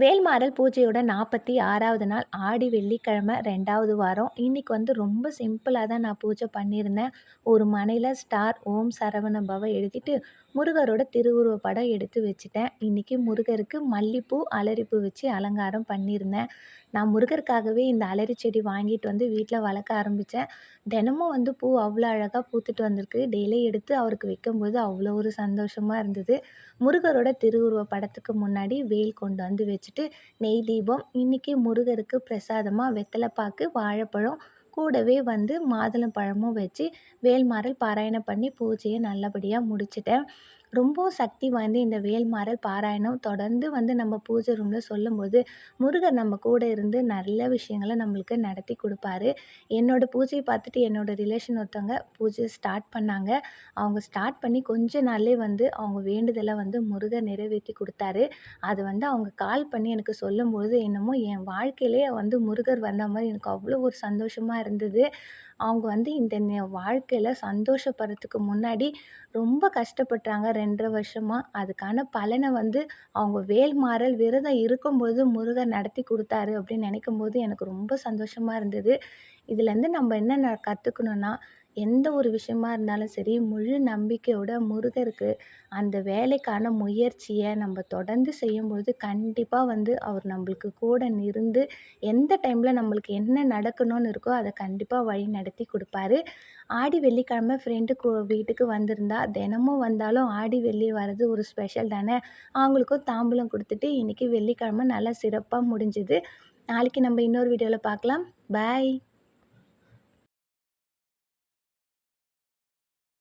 வேல்மாறல் பூஜையோட நாற்பத்தி ஆறாவது நாள் ஆடி வெள்ளிக்கிழமை ரெண்டாவது வாரம். இன்றைக்கி வந்து ரொம்ப சிம்பிளாக தான் நான் பூஜை பண்ணியிருந்தேன். ஒரு மனையில் ஸ்டார் ஓம் சரவண பவ எழுதிட்டு முருகரோட திருவுருவ படம் எடுத்து வச்சுட்டேன். இன்றைக்கி முருகருக்கு மல்லிப்பூ அலரிப்பூ வச்சு அலங்காரம் பண்ணியிருந்தேன். நான் முருகருக்காகவே இந்த அலரி செடி வாங்கிட்டு வந்து வீட்டில் வளர்க்க ஆரம்பித்தேன் தினமும் வந்து பூ அவ்வளோ அழகாக பூத்துட்டு வந்திருக்கு. டெய்லி எடுத்து அவருக்கு வைக்கும்போது அவ்வளோ ஒரு சந்தோஷமாக இருந்தது. முருகரோட திருவுருவ படத்துக்கு முன்னாடி வேல் கொண்டு வந்து வச்சு வச்சுட்டு நெய் தீபம். இன்றைக்கி முருகருக்கு பிரசாதமாக வெத்தலைப்பாக்கு வாழைப்பழம். கூடவே வந்து மாதுளம்பழமும் வச்சு வேல்மாறல் பாராயணம் பண்ணி பூஜையை நல்லபடியாக முடிச்சிட்டேன். ரொம்ப சக்தி வாய்ந்த இந்த வேல்மாறல் பாராயணம் தொடர்ந்து வந்து நம்ம பூஜை ரூமில் சொல்லும்போது முருகர் நம்ம கூட இருந்து நல்ல விஷயங்களை நம்மளுக்கு நடத்தி கொடுப்பாரு. என்னோடய பூஜையை பார்த்துட்டு என்னோடய ரிலேஷன் ஒருத்தவங்க பூஜை ஸ்டார்ட் பண்ணாங்க. அவங்க ஸ்டார்ட் பண்ணி கொஞ்ச நாள்லே வந்து அவங்க வேண்டுதலை வந்து முருகர் நிறைவேற்றி கொடுத்தாரு. அது வந்து அவங்க கால் பண்ணி எனக்கு சொல்லும்பொழுது என்னமோ என் வாழ்க்கையிலே வந்து முருகர் வந்த மாதிரி எனக்கு அவ்வளோ ஒரு சந்தோஷமாக இருந்தது. அவங்க வந்து இந்த வாழ்க்கையில் சந்தோஷப்படுறதுக்கு முன்னாடி ரொம்ப கஷ்டப்பட்டாங்க. ரெண்டரை வருஷமாக அதுக்கான பலனை வந்து அவங்க வேல்மாறல் விரதம் இருக்கும்போது முருகர் நடத்தி கொடுத்தாரு அப்படின்னு நினைக்கும்போது எனக்கு ரொம்ப சந்தோஷமாக இருந்தது. இதுலேருந்து நம்ம என்ன கற்றுக்கணுன்னா எந்த ஒரு விஷயமா இருந்தாலும் சரி முழு நம்பிக்கையோட முருகருக்கு அந்த வேலைக்கான முயற்சியை நம்ம தொடர்ந்து செய்யும்பொழுது கண்டிப்பாக வந்து அவர் நம்மளுக்கு கூட இருந்து எந்த டைமில் நம்மளுக்கு என்ன நடக்கணும்னு இருக்கோ அதை கண்டிப்பாக வழி நடத்தி கொடுப்பாரு. ஆடி வெள்ளிக்கிழமை ஃப்ரெண்டு வீட்டுக்கு வந்திருந்தா தினமும் வந்தாலும் ஆடி வெள்ளி வர்றது ஒரு ஸ்பெஷல் தானே. அவங்களுக்கும் தாம்பூலம் கொடுத்துட்டு இன்றைக்கி வெள்ளிக்கிழமை நல்லா சிறப்பாக முடிஞ்சுது. நாளைக்கு நம்ம இன்னொரு வீடியோவில் பார்க்கலாம். பாய்